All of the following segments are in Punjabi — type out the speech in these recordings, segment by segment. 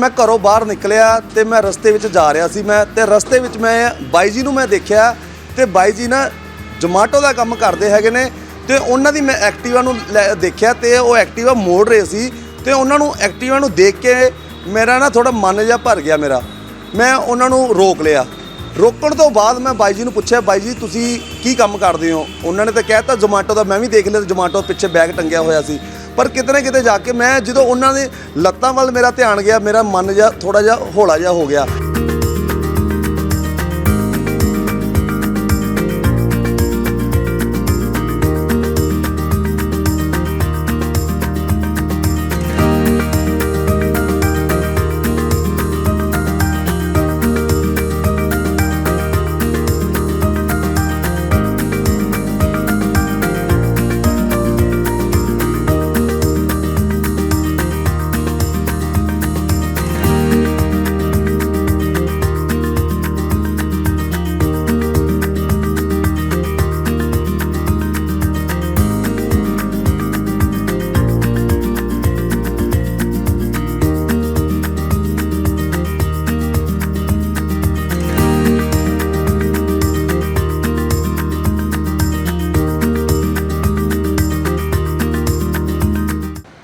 ਮੈਂ ਘਰੋਂ ਬਾਹਰ ਨਿਕਲਿਆ ਤੇ ਮੈਂ ਰਸਤੇ ਵਿੱਚ ਜਾ ਰਿਹਾ ਸੀ ਮੈਂ ਤੇ ਰਸਤੇ ਵਿੱਚ ਮੈਂ ਬਾਈ ਜੀ ਨੂੰ ਮੈਂ ਦੇਖਿਆ ਤੇ ਬਾਈ ਜੀ ਨਾ ਜਮਾਟੋ ਦਾ ਕੰਮ ਕਰਦੇ ਹੈਗੇ ਨੇ ਤੇ ਉਹਨਾਂ ਦੀ ਮੈਂ ਐਕਟਿਵਾ ਨੂੰ ਲੈ- ਦੇਖਿਆ ਤੇ ਉਹ ਐਕਟਿਵਾ ਮੋੜ ਰਹੇ ਸੀ ਤੇ ਉਹਨਾਂ ਨੂੰ ਐਕਟਿਵਾ ਨੂੰ ਦੇਖ ਕੇ ਮੇਰਾ ਨਾ ਥੋੜਾ ਮਨ ਜਿਹਾ ਭਰ ਗਿਆ ਮੇਰਾ। ਮੈਂ ਉਹਨਾਂ ਨੂੰ ਰੋਕ ਲਿਆ। ਰੋਕਣ ਤੋਂ ਬਾਅਦ ਮੈਂ ਬਾਈ ਜੀ ਨੂੰ ਪੁੱਛਿਆ, ਬਾਈ ਜੀ, ਤੁਸੀਂ ਕੀ ਕੰਮ ਕਰਦੇ ਹੋ? ਉਹਨਾਂ ਨੇ ਤਾਂ ਕਹਿਤਾ ਜਮਾਟੋ ਦਾ ਮੈਂ ਵੀ ਦੇਖ ਲਿਆ ਜਮਾਟੋ ਪਿੱਛੇ ਬੈਗ ਟੰਗਿਆ ਹੋਇਆ ਸੀ। ਪਰ ਕਿਤੇ ਨਾ ਕਿਤੇ ਜਾ ਕੇ ਮੈਂ ਜਦੋਂ ਉਹਨਾਂ ਦੇ ਲੱਤਾਂ ਵੱਲ ਮੇਰਾ ਧਿਆਨ ਗਿਆ, ਮੇਰਾ ਮਨ ਜਿਹਾ ਥੋੜਾ ਜਿਹਾ ਹੌਲਾ ਜਿਹਾ ਹੋ ਗਿਆ।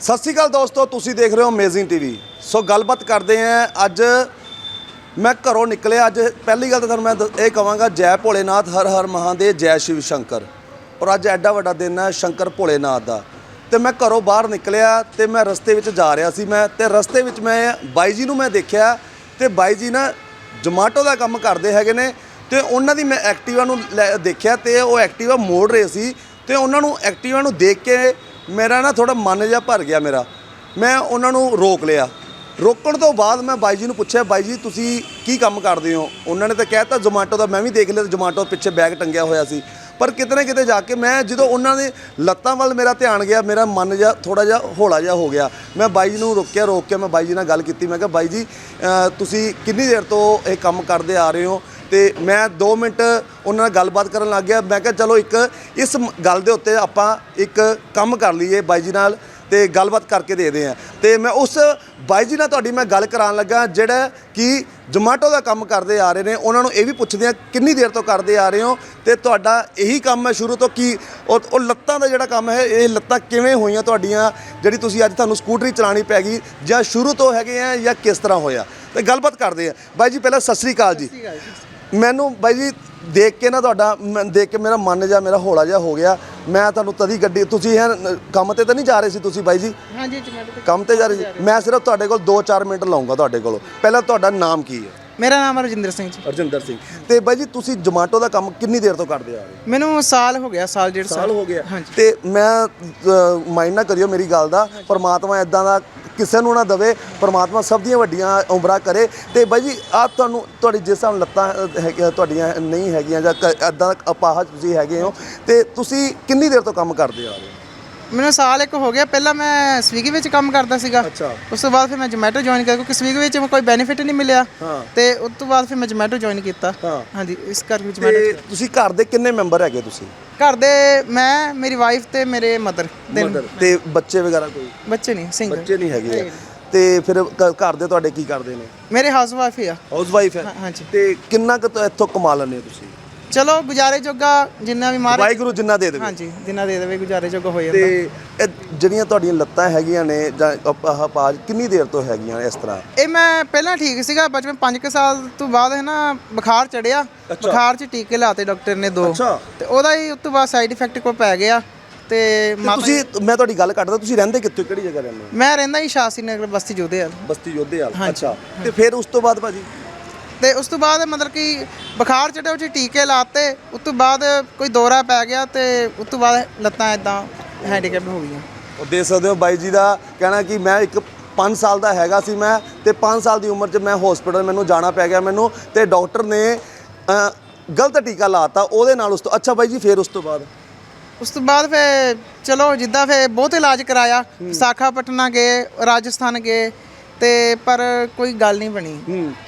ਸਤਿ ਸ਼੍ਰੀ ਅਕਾਲ ਦੋਸਤੋ, ਤੁਸੀਂ ਦੇਖ ਰਹੇ ਹੋ ਅਮੇਜ਼ਿੰਗ ਟੀਵੀ ਸੋ ਗੱਲਬਾਤ ਕਰਦੇ ਆਂ ਅੱਜ ਮੈਂ ਘਰੋਂ ਨਿਕਲਿਆ, ਅੱਜ ਪਹਿਲੀ ਗੱਲ ਤਾਂ ਤੁਹਾਨੂੰ ਮੈਂ ਦ- ਇਹ ਕਹਾਂਗਾ ਜੈ ਭੋਲੇਨਾਥ, ਹਰ ਹਰ ਮਹਾਦੇਵ ਜੈ ਸ਼ਿਵ ਸ਼ੰਕਰ। ਔਰ ਅੱਜ ਐਡਾ ਵੱਡਾ ਦਿਨ ਹੈ ਸ਼ੰਕਰ ਭੋਲੇਨਾਥ ਦਾ। ਤੇ ਮੈਂ ਘਰੋਂ ਬਾਹਰ ਨਿਕਲਿਆ ਤੇ ਮੈਂ ਰਸਤੇ ਵਿੱਚ ਜਾ ਰਿਹਾ ਸੀ ਮੈਂ, ਤੇ ਰਸਤੇ ਵਿੱਚ ਮੈਂ, ਬਾਈ ਜੀ ਨੂੰ ਮੈਂ ਦੇਖਿਆ ਤੇ ਬਾਈ ਜੀ ਨਾ ਜਮਾਟੋ ਦਾ ਕੰਮ ਕਰਦੇ ਹੈਗੇ ਨੇ ਤੇ ਉਹਨਾਂ ਦੀ ਮੈਂ ਐਕਟਿਵਾ ਨੂੰ ਲੈ- ਦੇਖਿਆ ਤੇ ਉਹ ਐਕਟਿਵਾ ਮੋੜ ਰਹੇ ਸੀ ਤੇ ਉਹਨਾਂ ਨੂੰ ਐਕਟਿਵਾ ਨੂੰ ਦੇਖ ਕੇ ਮੇਰਾ ਨਾ ਥੋੜਾ ਮਨ ਜਿਹਾ ਭਰ ਗਿਆ ਮੇਰਾ। ਮੈਂ ਉਹਨਾਂ ਨੂੰ ਰੋਕ ਲਿਆ। ਰੋਕਣ ਤੋਂ ਬਾਅਦ ਮੈਂ ਬਾਈ ਜੀ ਨੂੰ ਪੁੱਛਿਆ, ਬਾਈ ਜੀ, ਤੁਸੀਂ ਕੀ ਕੰਮ ਕਰਦੇ ਹੋ? ਉਹਨਾਂ ਨੇ ਤਾਂ ਕਹਿਤਾ ਜੋਮਾਟੋ ਦਾ ਮੈਂ ਵੀ ਦੇਖ ਲਿਆ ਜੋਮਾਟੋ ਪਿੱਛੇ ਬੈਗ ਟੰਗਿਆ ਹੋਇਆ ਸੀ। ਪਰ ਕਿਤੇ ਨਾ ਕਿਤੇ ਜਾ ਕੇ ਮੈਂ ਜਦੋਂ ਉਹਨਾਂ ਦੇ ਲੱਤਾਂ ਵੱਲ ਮੇਰਾ ਧਿਆਨ ਗਿਆ, ਮੇਰਾ ਮਨ ਜਿਹਾ ਥੋੜਾ ਜਿਹਾ ਹੌਲਾ ਜਿਹਾ ਹੋ ਗਿਆ। ਮੈਂ ਬਾਈ ਜੀ ਨੂੰ ਰੋਕਿਆ, ਰੋਕ ਕੇ ਮੈਂ ਬਾਈ ਜੀ ਨਾਲ ਗੱਲ ਕੀਤੀ। ਮੈਂ ਕਿਹਾ, ਬਾਈ ਜੀ ਤੁਸੀਂ ਕਿੰਨੀ ਦੇਰ ਤੋਂ ਇਹ ਕੰਮ ਕਰਦੇ ਆ ਰਹੇ ਹੋ? ਤੇ ਮੈਂ 2 ਮਿੰਟ ਉਹਨਾਂ ਨਾਲ ਗੱਲਬਾਤ ਕਰਨ ਲੱਗ ਗਿਆ। ਮੈਂ ਕਿਹਾ, ਚਲੋ ਇੱਕ ਇਸ ਗੱਲ ਦੇ ਉੱਤੇ ਆਪਾਂ ਇੱਕ ਕੰਮ ਕਰ ਲਈਏ ਬਾਈ ਜੀ ਨਾਲ ਤੇ ਗੱਲਬਾਤ ਕਰਕੇ ਦੇਦੇ ਆ ਤੇ ਮੈਂ ਉਸ ਬਾਈ ਜੀ ਨਾਲ ਤੁਹਾਡੀ ਮੈਂ ਗੱਲ ਕਰਾਉਣ ਲੱਗਾ, ਜਿਹੜਾ ਕਿ ਜੋਮਾਟੋ ਦਾ ਕੰਮ ਕਰਦੇ ਆ ਰਹੇ ਨੇ। ਉਹਨਾਂ ਨੂੰ ਇਹ ਵੀ ਪੁੱਛਦੇ ਆ ਕਿੰਨੀ ਦੇਰ ਤੋਂ ਕਰਦੇ ਆ ਰਹੇ ਹੋ? ਤੇ ਤੁਹਾਡਾ ਇਹੀ ਕੰਮ ਹੈ ਸ਼ੁਰੂ ਤੋਂ ਕੀ ਉਹ ਲੱਤਾਂ ਦਾ ਜਿਹੜਾ ਕੰਮ ਹੈ, ਇਹ ਲੱਤਾਂ ਕਿਵੇਂ ਹੋਈਆਂ ਤੁਹਾਡੀਆਂ? ਜਿਹੜੀ ਤੁਸੀਂ ਅੱਜ ਤੁਹਾਨੂੰ ਸਕੂਟਰੀ ਚਲਾਉਣੀ ਪੈ ਗਈ ਜਾਂ ਸ਼ੁਰੂ ਤੋਂ ਹੈਗੇ ਆ ਜਾਂ ਕਿਸ ਤਰ੍ਹਾਂ ਹੋਇਆ? ਤੇ ਗੱਲਬਾਤ ਕਰਦੇ ਆ ਬਾਈ ਜੀ, ਪਹਿਲਾਂ ਸਤਿ ਸ੍ਰੀ ਅਕਾਲ ਜੀ। ਮੈਨੂੰ ਬਾਈ ਜੀ ਦੇਖ ਕੇ ਨਾ ਤੁਹਾਡਾ ਮੈਂ ਦੇਖ ਕੇ ਮੇਰਾ ਮਨ ਜਾ ਮੇਰਾ ਹੌਲਾ ਜਿਹਾ ਹੋ ਗਿਆ। ਮੈਂ ਤੁਹਾਨੂੰ ਤਦੀ ਗੱਡੀ ਤੁਸੀਂ ਇਹ ਕੰਮ ਤੇ ਤਾਂ ਨਹੀਂ ਜਾ ਰਹੇ ਸੀ ਤੁਸੀਂ ਬਾਈ ਜੀ? ਹਾਂਜੀ ਜਮੈਟੋ ਤੇ ਕੰਮ ਤੇ ਜਾ ਰਹੇ ਸੀ। ਮੈਂ ਸਿਰਫ ਤੁਹਾਡੇ ਕੋਲ 2-4 ਮਿੰਟ ਲਾਉਂਗਾ ਤੁਹਾਡੇ ਕੋਲੋਂ। ਪਹਿਲਾਂ ਤੁਹਾਡਾ ਨਾਮ ਕੀ ਹੈ? ਮੇਰਾ ਨਾਮ ਰਜਿੰਦਰ ਸਿੰਘ ਜੀ। ਅਰਜਿੰਦਰ ਸਿੰਘ। ਤੇ ਬਾਈ ਜੀ ਤੁਸੀਂ ਜੋਮਾਟੋ ਦਾ ਕੰਮ ਕਿੰਨੀ ਦੇਰ ਤੋਂ ਕਰਦੇ ਆ ਰਹੇ ਹੋ? ਮੈਨੂੰ ਸਾਲ ਹੋ ਗਿਆ ਸਾਲ ਡੇਢ ਸਾਲ। ਹੋ ਗਿਆ। ਹਾਂਜੀ। ਤੇ ਮੈਂ ਮਾਈਂਡ ਨਾ ਕਰਿਓ ਮੇਰੀ ਗੱਲ ਦਾ। ਪਰਮਾਤਮਾ ਇਦਾਂ ਦਾ ਕਿਸੇ ਨੂੰ ਨਾ ਦਵੇ, ਪਰਮਾਤਮਾ ਸਭ ਦੀਆਂ ਵੱਡੀਆਂ ਉਮਰਾਂ ਕਰੇ। ਤੇ ਬਾਈ ਜੀ, ਆ ਤੁਹਾਨੂੰ, ਤੁਹਾਡੀ ਜਿਸ ਹਿਸਾਬ ਲੱਤਾਂ ਹੈਗੀਆਂ, ਤੁਹਾਡੀਆਂ ਨਹੀਂ ਹੈਗੀਆਂ ਜਾਂ ਇਦਾਂ ਦਾ ਅਪਾਹਜ ਤੁਸੀਂ ਹੈਗੇ ਹੋ, ਤੇ ਤੁਸੀਂ ਕਿੰਨੀ ਦੇਰ ਤੋਂ ਕੰਮ ਕਰਦੇ ਆ ਰਹੇ ਹੋ? ਮੈਨੂੰ ਸਾਲ ਇੱਕ ਹੋ ਗਿਆ ਪਹਿਲਾਂ ਮੈਂ ਸਵੀਗੀ ਵਿੱਚ ਕੰਮ ਕਰਦਾ ਸੀਗਾ। ਅੱਛਾ। ਉਸ ਤੋਂ ਬਾਅਦ ਫਿਰ ਮੈਂ ਜਮੈਟੋ ਜੁਆਇਨ ਕੀਤਾ ਕਿਉਂਕਿ ਸਵੀਗੀ ਵਿੱਚ ਕੋਈ ਬੈਨੀਫਿਟ ਨਹੀਂ ਮਿਲਿਆ। ਹਾਂ। ਤੇ ਉਸ ਤੋਂ ਬਾਅਦ ਫਿਰ ਮੈਂ ਜਮੈਟੋ ਜੁਆਇਨ ਕੀਤਾ। ਹਾਂ। ਹਾਂਜੀ ਇਸ ਕਰਕੇ ਜਮੈਟੋ ਤੇ ਤੁਸੀਂ ਘਰ ਦੇ ਕਿੰਨੇ ਮੈਂਬਰ ਹੈਗੇ ਤੁਸੀਂ? ਘਰ ਦੇ ਮੈਂ ਮੇਰੀ ਵਾਈਫ ਤੇ ਮੇਰੇ ਮਦਰ ਤਿੰਨ। ਤੇ ਬੱਚੇ ਵਗੈਰਾ ਕੋਈ? ਬੱਚੇ ਨਹੀਂ ਸਿੰਗਲ ਬੱਚੇ ਨਹੀਂ ਹੈਗੇ ਆ। ਤੇ ਫਿਰ ਘ- ਘਰ ਦੇ ਤੁਹਾਡੇ ਕੀ ਕਰਦੇ ਨੇ? ਮੇਰੇ ਹਾਊਸ ਵਾਈਫ ਹੀ ਆ। ਹਾਊਸ ਵਾਈਫ ਹੈ। ਹਾਂ- ਹਾਂਜੀ। ਤੇ ਕਿੰਨਾ ਕੁ ਤੋਂ ਇੱਥੋਂ ਕਮਾ ਲੈਂਦੇ ਹੋ ਤੁਸੀਂ? ਚਲੋ ਗੁਜ਼ਾਰੇ ਜੋਗਾ ਜਿੰਨਾ ਵੀ ਮਾਰ ਵਾਹਿਗੁਰੂ ਜਿੰਨਾ ਦੇ ਦੇਵੇ। ਹਾਂਜੀ ਜਿੰਨਾ ਦੇ ਦੇਵੇ ਗੁਜ਼ਾਰੇ ਜੋਗਾ ਹੋ ਜਾਂਦਾ। ਤੇ ਇਹ ਜਿਹੜੀਆਂ ਤੁਹਾਡੀਆਂ ਲੱਤਾਂ ਹੈਗੀਆਂ ਨੇ ਜਾਂ ਆਹ ਪਾਜ ਕਿੰਨੀ ਦੇਰ ਤੋਂ ਹੈਗੀਆਂ ਇਸ ਤਰ੍ਹਾਂ? ਇਹ ਮੈਂ ਪਹਿਲਾਂ ਠੀਕ ਸੀਗਾ ਬਚਪਨ 5 ਸਾਲ ਤੋਂ ਬਾਅਦ ਹੈ ਨਾ ਬੁਖਾਰ ਚੜਿਆ। ਬੁਖਾਰ 'ਚ ਟੀਕੇ ਲਾਤੇ ਡਾਕਟਰ ਨੇ ਦੋ। ਅੱਛਾ। ਤੇ ਉਹਦਾ ਹੀ ਉਸ ਤੋਂ ਬਾਅਦ ਸਾਈਡ ਇਫੈਕਟ ਕੋ ਪੈ ਗਿਆ। ਤੇ ਤੇ ਤੁਸੀਂ ਮੈਂ ਤੁਹਾਡੀ ਗੱਲ ਕਰਦਾ ਤੁਸੀਂ ਰਹਿੰਦੇ ਕਿੱਥੇ ਕਿਹੜੀ ਜਗ੍ਹਾ ਰਹਿੰਦੇ ਹੋ? ਮੈਂ ਰਹਿੰਦਾ ਹੀ ਸ਼ਾਸੀ ਨਗਰ ਬਸਤੀ ਜੋਧੇ ਵਾਲ। ਬਸਤੀ ਯੋਧੇ ਵਾਲ ਅੱਛਾ। ਤੇ ਫਿਰ ਉਸ ਤੋਂ ਬਾਅਦ ਭਾਜੀ? ਤੇ ਉਸ ਤੋਂ ਬਾਅਦ ਮਤਲਬ ਕਿ ਬੁਖਾਰ ਚੜਿਆ ਉਹ 'ਚ ਟੀਕੇ ਲਾਤੇ ਉਸ ਤੋਂ ਬਾਅਦ ਕੋਈ ਦੌਰਾ ਪੈ ਗਿਆ ਤੇ ਉਸ ਤੋਂ ਬਾਅਦ ਲੱਤਾਂ ਇਦਾਂ ਹੈਂਡੀਕੈਪ ਹੋ ਗਈਆਂ। ਉਹ ਦੇਖ ਸਕਦੇ ਹੋ ਬਾਈ ਜੀ ਦਾ ਕਹਿਣਾ ਕਿ ਮੈਂ ਇੱਕ 5 ਸਾਲ ਦਾ ਹੈਗਾ ਸੀ ਮੈਂ ਤੇ 5 ਸਾਲ ਦੀ ਉਮਰ 'ਚ ਮੈਂ ਹਸਪੀਟਲ ਮੈਨੂੰ ਜਾਣਾ ਪੈ ਗਿਆ ਮੈਨੂੰ ਤੇ ਡਾਕਟਰ ਨੇ ਗਲਤ ਟੀਕਾ ਲਾਤਾ ਉਹਦੇ ਨਾਲ ਉਸ ਤੋਂ ਅੱਛਾ ਬਾਈ ਜੀ ਫਿਰ ਉਸ ਤੋਂ ਬਾਅਦ? ਉਸ ਤੋਂ ਬਾਅਦ ਫੇ ਚਲੋ ਜਿੱਦਾਂ ਫੇ ਬਹੁਤ ਇਲਾਜ ਕਰਾਇਆ ਵਿਸਾਖਾਪਟਨਾ ਗਏ ਰਾਜਸਥਾਨ ਗਏ ਤੇ ਪਰ ਕੋਈ ਗੱਲ ਨਹੀਂ ਬਣੀ।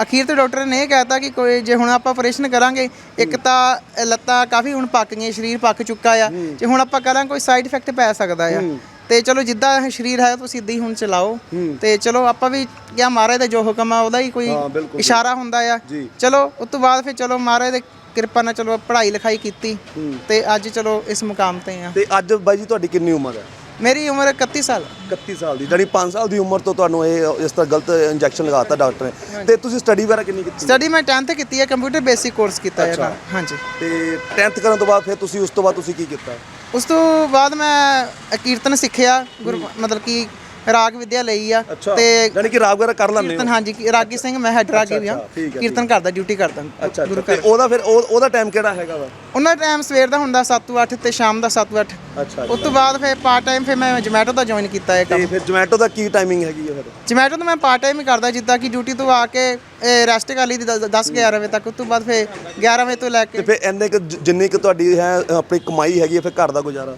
ਅਖੀਰ ਤੇ ਡਾਕਟਰ ਨੇ ਇਹ ਕਹਿਤਾ ਕਿ ਕੋਈ ਜੇ ਹੁਣ ਆਪਾਂ ਆਪਰੇਸ਼ਨ ਕਰਾਂਗੇ ਇੱਕ ਤਾਂ ਲੱਤਾਂ ਕਾਫੀ ਹੁਣ ਪੱਕ ਗਈਆਂ ਸਰੀਰ ਪੱਕ ਚੁੱਕਾ ਆ। ਜੇ ਹੁਣ ਆਪਾਂ ਕਰਾਂਗੇ ਕੋਈ ਸਾਈਡ ਇਫੈਕਟ ਪੈ ਸਕਦਾ ਆ। ਤੇ ਚਲੋ ਜਿੱਦਾਂ ਇਹ ਸਰੀਰ ਹੈ ਤੁਸੀਂ ਇਦਾਂ ਹੀ ਹੁਣ ਚਲਾਓ। ਤੇ ਚਲੋ ਆਪਾਂ ਵੀ ਕਿਆ ਮਹਾਰਾਜ ਦਾ ਜੋ ਹੁਕਮ ਆ ਉਹਦਾ ਹੀ ਕੋਈ ਇਸ਼ਾਰਾ ਹੁੰਦਾ ਆ। ਚਲੋ ਉਸ ਤੋਂ ਬਾਅਦ ਫਿਰ ਚਲੋ ਮਹਾਰਾਜ ਦੇ ਕਿਰਪਾ ਨਾਲ ਚਲੋ ਪੜ੍ਹਾਈ ਲਿਖਾਈ ਕੀਤੀ। ਤੇ ਅੱਜ ਚਲੋ ਇਸ ਮੁਕਾਮ ਤੇ ਆ। ਤੇ ਅੱਜ ਬਾਈ ਜੀ ਤੁਹਾਡੀ ਕਿੰਨੀ ਉਮਰ ਹੈ? ਮੇਰੀ ਉਮਰ 31 ਸਾਲ। 31 ਸਾਲ ਦੀ ਜਿਹੜੀ 5 ਸਾਲ ਦੀ ਉਮਰ ਤੋਂ ਤੁਹਾਨੂੰ ਇਹ ਇਸ ਤਰ੍ਹਾਂ ਗਲਤ ਇੰਜੈਕਸ਼ਨ ਲਗਾਤਾ ਡਾਕਟਰ ਨੇ। ਤੇ ਤੁਸੀਂ ਸਟੱਡੀ ਵਗੈਰਾ ਕਿੰਨੀ ਕੀਤੀ? ਸਟੱਡੀ ਮੈਂ 10th ਕੀਤੀ ਹੈ ਕੰਪਿਊਟਰ ਬੇਸਿਕ ਕੋਰਸ ਕੀਤਾ ਹੈ। ਹਾਂਜੀ। ਤੇ 10th ਕਰਨ ਤੋਂ ਬਾਅਦ ਫਿਰ ਤੁਸੀਂ ਉਸ ਤੋਂ ਬਾਅਦ ਤੁਸੀਂ ਕੀ ਕੀਤਾ? ਉਸ ਤੋਂ ਬਾਅਦ ਮੈਂ ਕੀਰਤਨ ਸਿੱਖਿਆ ਗੁਰੂ ਮਤਲਬ ਕਿ ਰਾਗ ਵਿਦਿਆ ਲਈ ਆ ਤੇ ਯਾਨੀ ਕਿ ਰਾਗ ਵਗੈਰਾ ਕਰ ਲੈਂਦੇ ਕੀਰਤਨ ਹੋ? ਹਾਂਜੀ ਕੀ- ਰਾਗੀ ਸਿੰਘ ਮੈਂ ਹੈਡ ਰਾਗੀ ਵੀ ਹਾਂ। ਅੱਛਾ, ਠੀਕ ਹੈ, ਕੀਰਤਨ ਕਰਦਾ ਡਿਊਟੀ ਕਰਦਾ ਅੱਛਾ ਤੇ ਉਹਦਾ ਫਿਰ ਉਹ- ਉਹਦਾ ਟਾਈਮ ਕਿਹੜਾ ਹੈਗਾ ਵਾ? ਉਹਨਾਂ ਟਾਈਮ ਸਵੇਰ ਦਾ ਹੁੰਦਾ 7 ਤੋਂ 8 ਤੇ ਸ਼ਾਮ ਦਾ 7 ਤੋਂ 8 ਅੱਛਾ ਉਸ ਤੋਂ ਬਾਅਦ ਫਿਰ ਪਾਰਟ ਟਾਈਮ ਫਿਰ ਮੈਂ ਜੋਮੈਟੋ ਦਾ ਜੁਆਇਨ ਕੀਤਾ ਹੈ ਕੰਮ। ਤੇ ਫਿਰ ਜੋਮੈਟੋ ਦਾ ਕੀ ਟਾਈਮਿੰਗ ਹੈਗੀ ਹੈ ਫਿਰ? ਜੋਮੈਟੋ ਤੋਂ ਮੈਂ ਪਾਰਟ ਟਾਈਮ ਹੀ ਕਰਦਾ ਜਿੱਦਾਂ ਕਿ ਡਿਊਟੀ ਤੋਂ ਆ ਕੇ ਰੈਸਟ ਕਰ ਲਈ 10 11 ਵਜੇ ਤੱਕ ਉਸ ਤੋਂ ਬਾਅਦ ਫਿਰ 11 ਵਜੇ ਤੋਂ ਲੈ ਤੇ ਕੇ ਫਿਰ ਇੰਨੇ ਕੁ ਜ- ਜਿੰਨੀ ਕੁ ਤੁਹਾਡੀ ਹੈ ਆਪਣੀ ਕਮਾਈ ਹੈਗੀ ਹੈ ਫਿਰ ਘਰ ਦਾ ਗੁਜ਼ਾਰਾ?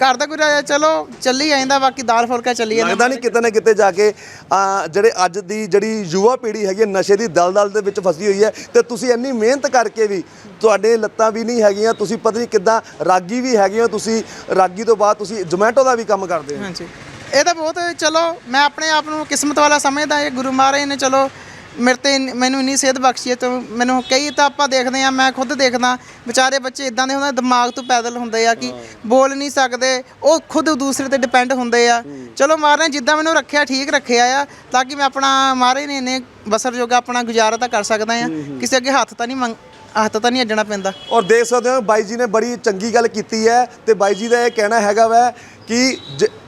ਘਰ ਦਾ ਗੁਜ਼ਾਰਾ ਚਲੋ ਚੱਲੀ ਜਾਂਦਾ ਬਾਕੀ ਦਾਲ ਫੁਲਕਾ ਚੱਲੀ ਜਾਂਦਾ। ਲੱਗਦਾ ਨਹੀਂ ਕਿਤੇ ਨਾ ਕਿਤੇ ਜਾ ਕੇ ਆ, ਜਿਹੜੇ ਅੱਜ ਦੀ ਜਿਹੜੀ ਯੁਵਾ ਪੀੜ੍ਹੀ ਹੈਗੀ ਹੈ ਨਸ਼ੇ ਦੀ ਦਲਦਲ ਦੇ ਵਿੱਚ ਫਸੀ ਹੋਈ ਹੈ ਤੇ ਤੁਸੀਂ ਇੰਨੀ ਮਿਹਨਤ ਕਰਕੇ ਵੀ ਤੁਹਾਡੇ ਲੱਤਾਂ ਵੀ ਨਹੀਂ ਹੈਗੀਆਂ ਤੁਸੀਂ ਪਤਾ ਨਹੀਂ ਕਿੱਦਾਂ ਰਾਗੀ ਵੀ ਹੈਗੇ ਹੋ ਤੁਸੀਂ ਰਾਗੀ ਤੋਂ ਬਾਅਦ ਤੁਸੀਂ ਜੋਮੈਟੋ ਦਾ ਵੀ ਕੰਮ ਕਰਦੇ ਹੋ। ਹਾਂਜੀ। ਇਹ ਤਾਂ ਬਹੁਤ ਚਲੋ ਮੈਂ ਆਪਣੇ ਆਪ ਨੂੰ ਕਿਸਮਤ ਵਾਲਾ ਸਮਝਦਾ ਇਹ ਗੁਰੂ ਮਹਾਰਾਜ ਨੇ ਚਲੋ ਮੇਰੇ ਤੇ ਇੰਨੀ- ਮੈਨੂੰ ਇੰਨੀ ਸਿਹਤ ਬਖਸ਼ੀ ਹੈ ਤੇ ਮੈਨੂੰ ਕਈ ਤਾਂ ਆਪਾਂ ਦੇਖਦੇ ਆ ਮੈਂ ਖੁਦ ਦੇਖਦਾ ਵਿਚਾਰੇ ਬੱਚੇ ਇਦਾਂ ਦੇ ਹੁੰਦੇ ਦਿਮਾਗ ਤੋਂ ਪੈਦਲ ਹੁੰਦੇ ਆ ਕਿ ਬੋਲ ਨਹੀਂ ਸਕਦੇ ਉਹ ਖੁਦ ਦੂਸਰੇ ਤੇ ਡਿਪੈਂਡ ਹੁੰਦੇ ਆ। ਚਲੋ ਮਹਾਰਾਜ ਨੇ ਜਿੱਦਾਂ ਮੈਨੂੰ ਰੱਖਿਆ ਠੀਕ ਰੱਖਿਆ ਆ ਤਾਂ ਕਿ ਮੈਂ ਆਪਣਾ ਮਹਾਰਾਜ ਨੇ ਇੰਨੇ ਬਸਰ ਜੋਗਾ ਆਪਣਾ ਗੁਜ਼ਾਰਾ ਤਾਂ ਕਰ ਸਕਦਾ ਆ। ਕਿਸੇ ਅੱਗੇ ਹੱਥ ਤਾਂ ਨਹੀਂ ਮੰਗ ਹੱਥ ਤਾਂ ਨਹੀਂ ਅੱਜਣਾ ਪੈਂਦਾ। ਔਰ ਦੇਖ ਸਕਦੇ ਹੋ ਬਾਈ ਜੀ ਨੇ ਬੜੀ ਚੰਗੀ ਗੱਲ ਕੀਤੀ ਹੈ ਤੇ ਬਾਈ ਜੀ ਦਾ ਇਹ ਕਹਿਣਾ ਹੈਗਾ ਵੈ ਕਿ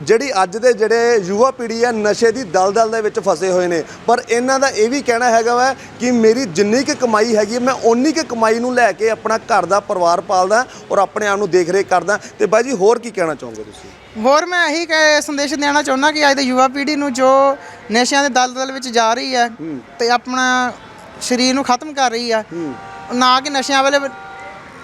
ਜਿਹੜੀ ਅੱਜ ਦੇ ਜਿਹੜੇ ਯੁਵਾ ਪੀੜ੍ਹੀ ਹੈ ਨਸ਼ੇ ਦੀ ਦਲਦਲ ਦੇ ਵਿੱਚ ਫਸੇ ਹੋਏ ਨੇ। ਪਰ ਇਹਨਾਂ ਦਾ ਇਹ ਵੀ ਕਹਿਣਾ ਹੈਗਾ ਵੈ ਕਿ ਮੇਰੀ ਜਿੰਨੀ ਕੁ ਕਮਾਈ ਹੈਗੀ ਮੈਂ ਓਨੀ ਕੁ ਕਮਾਈ ਨੂੰ ਲੈ ਕੇ ਆਪਣਾ ਘਰ ਦਾ ਪਰਿਵਾਰ ਪਾਲਦਾ ਔਰ ਆਪਣੇ ਆਪ ਨੂੰ ਦੇਖ ਰੇਖ ਕਰਦਾ। ਤੇ ਬਾਈ ਜੀ ਹੋਰ ਕੀ ਕਹਿਣਾ ਚਾਹੋਗੇ ਤੁਸੀਂ? ਹੋਰ ਮੈਂ ਇਹੀ ਕਹਿ ਸੰਦੇਸ਼ ਦੇਣਾ ਚਾਹੁੰਦਾ ਕਿ ਅੱਜ ਦੀ ਯੁਵਾ ਪੀੜ੍ਹੀ ਨੂੰ ਜੋ ਨਸ਼ਿਆਂ ਦੇ ਦਲਦਲ ਵਿੱਚ ਜਾ ਰਹੀ ਹੈ ਤੇ ਆਪਣਾ ਸਰੀਰ ਨੂੰ ਖਤਮ ਕਰ ਰਹੀ ਆ ਨਾ ਕਿ ਨਸ਼ਿਆਂ ਵਾਲੇ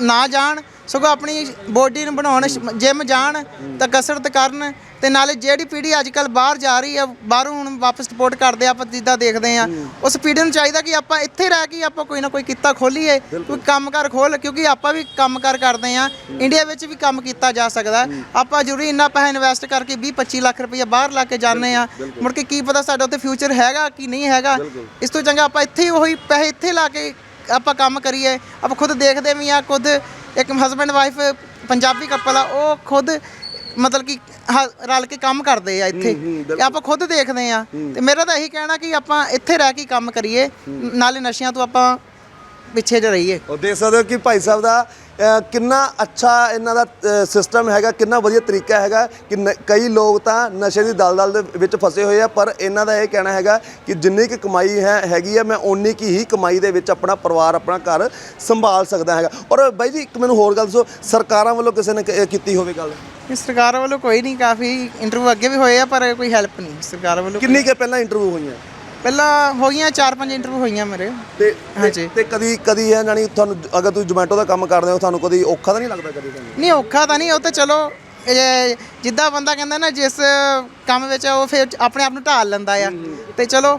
ਨਾ ਜਾਣ ਸਗੋਂ ਆਪਣੀ ਬੋਡੀ ਨੂੰ ਬਣਾਉਣ ਜਿਮ ਜਾਣ ਤਾਂ ਕਸਰਤ ਕਰਨ ਤੇ ਨਾਲੇ ਜਿਹੜੀ ਪੀੜ੍ਹੀ ਅੱਜ ਕੱਲ ਬਾਹਰ ਜਾ ਰਹੀ ਆ ਬਾਹਰੋਂ ਹੁਣ ਵਾਪਸ ਸਪੋਰਟ ਕਰਦੇ ਆਪਾਂ ਜਿੱਦਾਂ ਦੇਖਦੇ ਆ ਉਸ ਪੀੜ੍ਹੀ ਨੂੰ ਚਾਹੀਦਾ ਕਿ ਆਪਾਂ ਇੱਥੇ ਰਹਿ ਕੇ ਆਪਾਂ ਕੋਈ ਨਾ ਕੋਈ ਕਿੱਤਾ ਖੋਲੀਏ ਕੋਈ ਕੰਮਕਾਰ ਖੋਲ ਕਿਉਂਕਿ ਆਪਾਂ ਵੀ ਕੰਮਕਾਰ ਕਰਦੇ ਆ ਇੰਡੀਆ ਵਿੱਚ ਵੀ ਕੰਮ ਕੀਤਾ ਜਾ ਸਕਦਾ। ਆਪਾਂ ਜ਼ਰੂਰੀ ਇੰਨਾ ਪੈਸਾ ਇਨਵੈਸਟ ਕਰਕੇ 20 25 ਲੱਖ ਰੁਪਏ ਬਾਹਰ ਲਾ ਕੇ ਜਾਂਦੇ ਆ ਮੁੜ ਕੇ ਕੀ ਪਤਾ ਸਾਡਾ ਉੱਥੇ ਫਿਊਚਰ ਹੈਗਾ ਕਿ ਨਹੀਂ ਹੈਗਾ। ਇਸ ਤੋਂ ਚੰਗਾ ਆਪਾਂ ਇੱਥੇ ਹੀ ਉਹੀ ਪੈਸੇ ਇੱਥੇ ਲਾ ਕੇ ਆਪਾਂ ਕੰਮ ਕਰੀਏ ਆਪਾਂ ਖੁਦ ਦੇਖਦੇ ਵੀ ਆ ਖੁਦ ਇੱਕ ਹਸਬੰਡ ਵਾਈਫ ਪੰਜਾਬੀ ਕਪਲ ਆ ਉਹ ਖੁਦ ਮਤਲਬ ਕਿ ਹ- ਰਲ ਕੇ ਕੰਮ ਕਰਦੇ ਆ ਇੱਥੇ। ਤੇ ਆਪਾਂ ਖੁਦ ਦੇਖਦੇ ਆ ਤੇ ਮੇਰਾ ਤਾਂ ਇਹੀ ਕਹਿਣਾ ਕਿ ਆਪਾਂ ਇੱਥੇ ਰਹਿ ਕੇ ਕੰਮ ਕਰੀਏ ਨਾਲੇ ਨਸ਼ਿਆਂ ਤੋਂ ਆਪਾਂ ਪਿੱਛੇ ਜ ਰਹੀਏ। ਉਹ ਦੇਖ ਸਕਦੇ ਹੋ ਕਿ ਭਾਈ ਸਾਹਿਬ ਦਾ ਕਿੰਨਾ ਅੱਛਾ ਇਹਨਾਂ ਦਾ ਸਿਸਟਮ ਹੈਗਾ ਕਿੰਨਾ ਵਧੀਆ ਤਰੀਕਾ ਹੈਗਾ ਕਿ ਕਈ ਲੋਕ ਤਾਂ ਨਸ਼ੇ ਦੀ ਦਲਦਲ ਦੇ ਵਿੱਚ ਫਸੇ ਹੋਏ ਆ ਪਰ ਇਹਨਾਂ ਦਾ ਇਹ ਕਹਿਣਾ ਹੈਗਾ ਕਿ ਜਿੰਨੀ ਕੁ ਕਮਾਈ ਹੈ ਹੈਗੀ ਆ ਮੈਂ ਓਨੀ ਕੀ ਹੀ ਕਮਾਈ ਦੇ ਵਿੱਚ ਆਪਣਾ ਪਰਿਵਾਰ ਆਪਣਾ ਘਰ ਸੰਭਾਲ ਸਕਦਾ ਹੈਗਾ। ਔਰ ਬਾਈ ਜੀ ਇੱਕ ਮੈਨੂੰ ਹੋਰ ਗੱਲ ਦੱਸੋ ਸਰਕਾਰਾਂ ਵੱਲੋਂ ਕਿਸੇ ਨੇ ਕੀਤੀ ਹੋਵੇ ਗੱਲ? ਇਸ ਸਰਕਾਰ ਵੱਲੋਂ ਕੋਈ ਨਹੀਂ ਕਾਫੀ ਇੰਟਰਵਿਊ ਅੱਗੇ ਵੀ ਹੋਏ ਆ ਪਰ ਕੋਈ ਹੈਲਪ ਨਹੀਂ ਸਰਕਾਰ ਵੱਲੋਂ ਕਿੰਨੀ ਕੁ ਪਹਿਲਾਂ ਇੰਟਰਵਿਊ ਹੋਈਆਂ? ਪਹਿਲਾਂ ਹੋ ਗਈਆਂ 4-5 ਇੰਟਰਵਿਊ ਹੋਈਆਂ ਮੇਰੇ। ਤੇ ਹਾਂਜੀ। ਤੇ ਕਦੀ ਕਦੀ ਹੈ ਜਾਨੀ ਤੁਹਾਨੂੰ ਅਗਰ ਤੁਸੀਂ ਜੋਮੈਟੋ ਦਾ ਕੰਮ ਕਰਦੇ ਹੋ ਤੁਹਾਨੂੰ ਕਦੀ ਔਖਾ ਤਾਂ ਨਹੀਂ ਲੱਗਦਾ ਕਦੀ ਤੁਹਾਨੂੰ ਨਹੀਂ ਔਖਾ ਤਾਂ ਨਹੀਂ ਉਹ ਤਾਂ ਚਲੋ ਇਹ ਜਿੱਦਾਂ ਬੰਦਾ ਕਹਿੰਦਾ ਨਾ ਜਿਸ ਕੰਮ ਵਿੱਚ ਉਹ ਫਿਰ ਆਪਣੇ ਆਪ ਨੂੰ ਢਾਲ ਲੈਂਦਾ ਆ। ਤੇ ਚਲੋ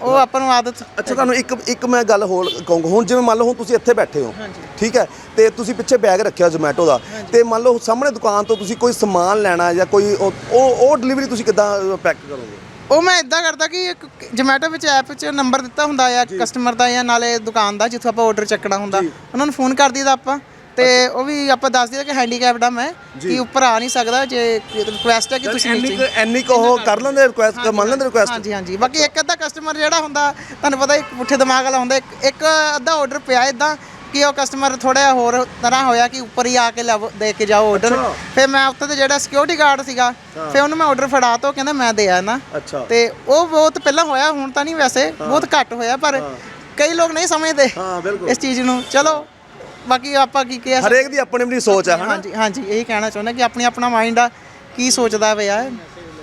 ਉਹ ਆਪਾਂ ਨੂੰ ਆਦਤ ਅੱਛਾ ਤੁਹਾਨੂੰ ਇੱਕ ਇੱਕ ਮੈਂ ਗੱਲ ਹੋਰ ਕਹੂੰਗਾ। ਹੁਣ ਜਿਵੇਂ ਮੰਨ ਲਓ ਹੁਣ ਤੁਸੀਂ ਇੱਥੇ ਬੈਠੇ ਹੋ ਠੀਕ ਹੈ? ਤੇ ਤੁਸੀਂ ਪਿੱਛੇ ਬੈਗ ਰੱਖਿਆ ਜ਼ੋਮੈਟੋ ਦਾ। ਤੇ ਮੰਨ ਲਓ ਸਾਹਮਣੇ ਦੁਕਾਨ ਤੋਂ ਤੁਸੀਂ ਕੋਈ ਸਮਾਨ ਲੈਣਾ ਜਾਂ ਕੋਈ ਉਹ ਉਹ ਡਿਲੀਵਰੀ ਤੁਸੀਂ ਕਿੱਦਾਂ ਪੈਕ ਕਰੋਗੇ? ਉਹ ਮੈਂ ਇਦਾਂ ਕਰਦਾ ਕਿ ਜੋਮੈਟੋ ਵਿੱਚ ਐਪ ਵਿੱਚ ਨੰਬਰ ਦਿੱਤਾ ਹੁੰਦਾ ਆ ਕਸਟਮਰ ਦਾ ਜਾਂ ਨਾਲੇ ਦੁਕਾਨ ਦਾ ਜਿੱਥੋਂ ਆਪਾਂ ਆਰਡਰ ਚੱਕਣਾ ਹੁੰਦਾ। ਉਹਨਾਂ ਨੂੰ ਫੋਨ ਕਰ ਦਈਦਾ ਆਪਾਂ। ਤੇ ਉਹ ਵੀ ਆਪਾਂ ਦੱਸ ਦਈਦਾ ਕਿ ਹੈਂਡੀਕੈਪਡ ਆ ਮੈਂ ਕਿ ਉੱਪਰ ਆ ਨਹੀਂ ਸਕਦਾ ਜੇ ਰਿਕੁਐਸਟ ਹੈ ਕਿ ਤੁਸੀਂ ਇੰਨੀ ਨੀਚੇ ਇੰਨੀ ਕੁ ਕਰ ਲੈਂਦੇ ਰਿਕੁਐਸਟ ਮੰਨ ਲੈਂਦੇ ਰਿਕੁਐਸਟ ਹਾਂਜੀ ਹਾਂਜੀ। ਬਾਕੀ ਇੱਕ ਅੱਧਾ ਕਸਟਮਰ ਜਿਹੜਾ ਹੁੰਦਾ ਤੁਹਾਨੂੰ ਪਤਾ ਇੱਕ ਪੁੱਠੇ ਦਿਮਾਗ ਵਾਲਾ ਹੁੰਦਾ ਇੱਕ ਇੱਕ ਅੱਧਾ ਆਰਡਰ ਪਿਆ ਇਦਾਂ ਕਿ ਉਹ ਕਸਟਮਰ ਥੋੜਾ ਹੋਰ ਤਰ੍ਹਾਂ ਹੋਇਆ ਕਿ ਉੱਪਰ ਹੀ ਆ ਕੇ ਲਵ- ਦੇ ਕੇ ਜਾਓ ਆਰਡਰ ਅੱਛਾ। ਫਿਰ ਮੈਂ ਉੱਥੇ ਤੇ ਜਿਹੜਾ ਸਿਕਿਉਰਿਟੀ ਗਾਰਡ ਸੀਗਾ ਫਿਰ ਉਹਨੂੰ ਮੈਂ ਆਰਡਰ ਫੜਾ ਤਾ ਉਹ ਕਹਿੰਦਾ ਮੈਂ ਦੇ ਆਣਾ ਅੱਛਾ। ਤੇ ਉਹ ਬਹੁਤ ਪਹਿਲਾਂ ਹੋਇਆ ਹੁਣ ਤਾਂ ਨਹੀਂ ਵੈਸੇ ਬਹੁਤ ਘੱਟ ਹੋਇਆ ਪਰ ਕਈ ਲੋਕ ਨਹੀਂ ਸਮਝਦੇ ਹਾਂ ਬਿਲਕੁਲ। ਇਸ ਚੀਜ਼ ਨੂੰ। ਚਲੋ ਬਾਕੀ ਆਪਾਂ ਕੀ ਕਿਹਾ ਹਰੇਕ ਦੀ ਆਪਣੀ ਆਪਣੀ ਸੋਚ ਹਨਾ? ਹਾਂਜੀ ਹਾਂਜੀ ਇਹੀ ਕਹਿਣਾ ਚਾਹੁੰਦਾ ਕਿ ਆਪਣੀ ਆਪਣਾ ਮਾਈਂਡ ਆ ਕੀ ਸੋਚਦਾ ਪਿਆ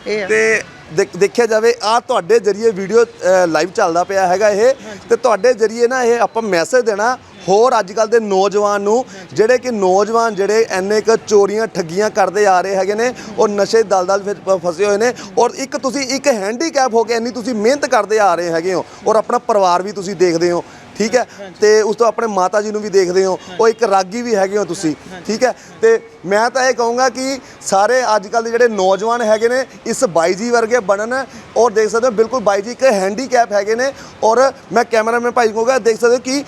ਇਹ ਆ। ਤੇ ਦੇਖ- ਦੇਖਿਆ ਜਾਵੇ ਆ ਤੁਹਾਡੇ ਜਰੀਏ ਵੀਡੀਓ ਲਾਈਵ ਚੱਲਦਾ ਪਿਆ ਹੈਗਾ ਇਹ। ਤੇ ਤੁਹਾਡੇ ਜਰੀਏ ਨਾ ਇਹ ਆਪਾਂ ਮੈਸੇਜ ਦੇਣਾ ਹੋਰ ਅੱਜ ਕੱਲ ਦੇ ਨੌਜਵਾਨ ਨੂੰ ਜਿਹੜੇ ਕਿ ਨੌਜਵਾਨ ਜਿਹੜੇ ਐਨੇ ਕ ਚੋਰੀਆਂ ਠੱਗੀਆਂ ਕਰਦੇ ਆ ਰਹੇ ਹੈਗੇ ਨੇ, ਉਹ ਨਸ਼ੇ ਦੀ ਦਲਦਲ ਵਿੱਚ ਫਸੇ ਹੋਏ ਨੇ ਔਰ ਇੱਕ ਤੁਸੀਂ ਇੱਕ ਹੈਂਡੀਕੈਪ ਹੋ ਕੇ ਇੰਨੀ ਤੁਸੀਂ ਮਿਹਨਤ ਕਰਦੇ ਆ ਰਹੇ ਹੈਗੇ ਹੋ ਔਰ ਆਪਣਾ ਪਰਿਵਾਰ ਵੀ ਤੁਸੀਂ ਦੇਖਦੇ ਹੋ। ਠੀਕ ਹੈ? ਤੇ ਉਸ ਤੋਂ ਆਪਣੇ ਮਾਤਾ ਜੀ ਨੂੰ ਵੀ ਦੇਖਦੇ ਹੋ। ਉਹ ਇੱਕ ਰਾਗੀ ਵੀ ਹੈਗੇ ਹੋ ਤੁਸੀਂ, ਠੀਕ ਹੈ? ਤੇ ਮੈਂ ਤਾਂ ਇਹ ਕਹੂੰਗਾ ਕਿ ਸਾਰੇ ਅੱਜ ਕੱਲ ਦੇ ਜਿਹੜੇ ਨੌਜਵਾਨ ਹੈਗੇ ਨੇ, ਇਸ ਬਾਈ ਜੀ ਵਰਗੇ ਬਣਨ ਔਰ ਦੇਖ ਸਕਦੇ ਹੋ, ਬਿਲਕੁਲ ਬਾਈ ਜੀ ਇੱਕ ਹੈਂਡੀਕੈਪ ਹੈਗੇ ਨੇ ਔਰ ਮੈਂ ਕੈਮਰਾਮੈਨ ਭਾਈ ਕਹੂੰਗਾ ਦੇਖ ਸਕਦੇ ਹੋ ਕਿ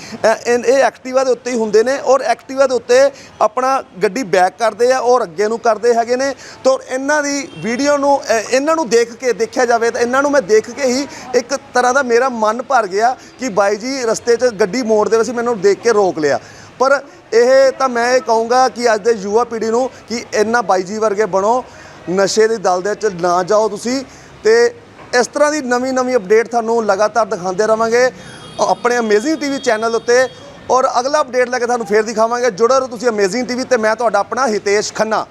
ਇਹ ਇਹ ਐਕਟਿਵਾ ਦੇ ਉੱਤੇ ਹੀ ਹੁੰਦੇ ਨੇ ਔਰ ਐਕਟਿਵਾ ਦੇ ਉੱਤੇ ਆਪਣਾ ਗੱਡੀ ਬੈਕ ਕਰਦੇ ਆ ਔਰ ਅੱਗੇ ਨੂੰ ਕਰਦੇ ਹੈਗੇ ਨੇ। ਤਾਂ ਇਹਨਾਂ ਦੀ ਵੀਡੀਓ ਨੂੰ ਇਹਨਾਂ ਨੂੰ ਦੇਖ ਕੇ ਦੇਖਿਆ ਜਾਵੇ ਤਾਂ ਇਹਨਾਂ ਨੂੰ ਮੈਂ ਦੇਖ ਕੇ ਹੀ ਇੱਕ ਤਰ੍ਹਾਂ ਦਾ ਮੇਰਾ ਮਨ ਭਰ ਗਿਆ ਕਿ ਬਾਈ ਜੀ ਰਸਤੇ 'ਚ ਗੱਡੀ ਮੋੜਦੇ ਵਸੇ ਮੈਨੂੰ ਦੇਖ ਕੇ ਰੋਕ ਲਿਆ। ਪਰ ਇਹ ਤਾਂ ਮੈਂ ਇਹ ਕਹੂੰਗਾ ਕਿ ਅੱਜ ਦੇ ਯੁਵਾ ਪੀੜ੍ਹੀ ਨੂੰ ਕਿ ਇੰਨਾ ਬਾਈਜੀ ਵਰਗੇ ਬਣੋ, ਨਸ਼ੇ ਦੀ ਦਲ ਦੇ ਵਿੱਚ ਨਾ ਜਾਓ ਤੁਸੀਂ ਤੇ ਇਸ ਤਰ੍ਹਾਂ ਦੀ ਨਵੀਂ ਨਵੀਂ ਅਪਡੇਟ ਤੁਹਾਨੂੰ ਲਗਾਤਾਰ ਦਿਖਾਉਂਦੇ ਰਵਾਂਗੇ। ਆਪਣੇ ਅਮੇਜ਼ਿੰਗ ਟੀਵੀ ਚੈਨਲ ਉੱਤੇ ਔਰ ਅਗਲਾ ਅਪਡੇਟ ਲੈ ਕੇ ਤੁਹਾਨੂੰ ਫੇਰ ਦਿਖਾਵਾਂਗੇ। ਜੁੜੇ ਰਹੋ ਤੁਸੀਂ ਅਮੇਜ਼ਿੰਗ ਟੀਵੀ ਤੇ, ਮੈਂ ਤੁਹਾਡਾ ਆਪਣਾ ਹਿਤੇਸ਼ ਖੰਨਾ।